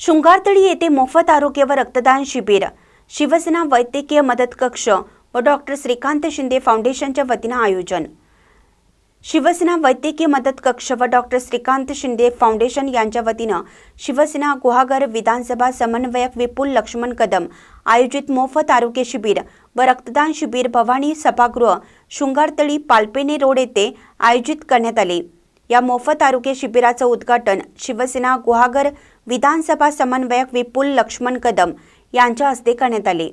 शृंगारतळी येथे मोफत आरोग्य व रक्तदान शिबिर. शिवसेना वैद्यकीय मदत कक्ष व डॉक्टर श्रीकांत शिंदे फाउंडेशनच्या वतीनं आयोजन. शिवसेना वैद्यकीय मदत कक्ष व डॉक्टर श्रीकांत शिंदे फाउंडेशन यांच्या वतीनं शिवसेना गुहागर विधानसभा समन्वयक विपुल लक्ष्मण कदम आयोजित मोफत आरोग्य शिबिर व रक्तदान शिबिर भवानी सभागृह शृंगारतळी पालपेने रोड येथे आयोजित करण्यात आले. या मोफत आरोग्य शिबिराचं उद्घाटन शिवसेना गुहागर विधानसभा समन्वयक विपुल लक्ष्मण कदम यांच्या हस्ते करण्यात आले.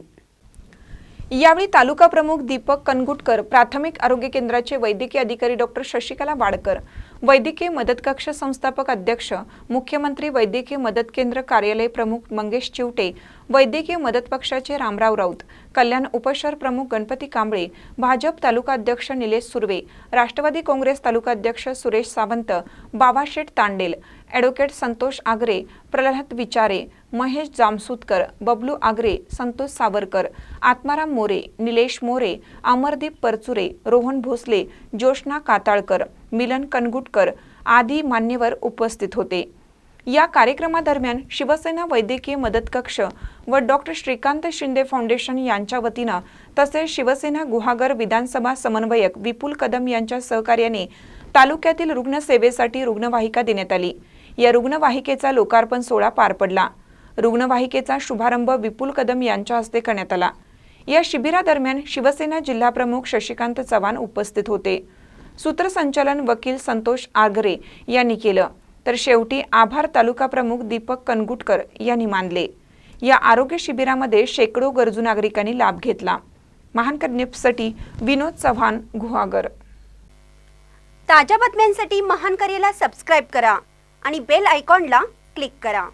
यावेळी तालुका प्रमुख दीपक कनगुटकर प्राथमिक आरोग्य केंद्राचे वैद्यकीय अधिकारी डॉक्टर शशिकला वाडकर वैद्यकीय मदत कक्ष संस्थापक अध्यक्ष मुख्यमंत्री वैद्यकीय मदत केंद्र कार्यालय प्रमुख मंगेश चिवटे वैद्यकीय मदत पक्षाचे रामराव राऊत कल्याण उपशहर प्रमुख गणपती कांबळे भाजप तालुका अध्यक्ष निलेश सुर्वे राष्ट्रवादी काँग्रेस तालुका अध्यक्ष सुरेश सावंत बाबाशेठ तांडेल ॲडव्होकेट संतोष आगरे प्रल्हाद विचारे महेश जामसूतकर बबलू आगरे संतोष सावरकर आत्माराम मोरे निलेश मोरे अमरदीप परचुरे रोहन भोसले ज्योष्णा काताळकर मिलन कनगुटकर आदी मान्यवर उपस्थित होते. या कार्यक्रमादरम्यान शिवसेना वैद्यकीय मदत कक्ष व डॉक्टर श्रीकांत शिंदे फाउंडेशन यांच्या वतीनं तसेच शिवसेना गुहागर विधानसभा समन्वयक विपुल कदम यांच्या सहकार्याने तालुक्यातील रुग्णसेवेसाठी रुग्णवाहिका देण्यात आली. या रुग्णवाहिकेचा लोकार्पण सोहळा पार पडला. रुग्णवाहिकेचा शुभारंभ विपुल कदम यांच्या हस्ते करण्यात आला. या शिबिरादरम्यान शिवसेना जिल्हाप्रमुख शशिकांत चव्हाण उपस्थित होते. सूत्रसंचालन वकील संतोष आगरे यांनी केलं. तर शेवटी आभार तालुका प्रमुख दीपक कनगुटकर यांनी मानले. या आरोग्य शिबिरामध्ये शेकडो गरजू नागरिकांनी लाभ घेतला. महानकर निप्ससाठी विनोद चव्हाण गुहागर. ताज्या बातम्यांसाठी महान करेला सबस्क्राईब करा आणि बेल आयकॉनला क्लिक करा.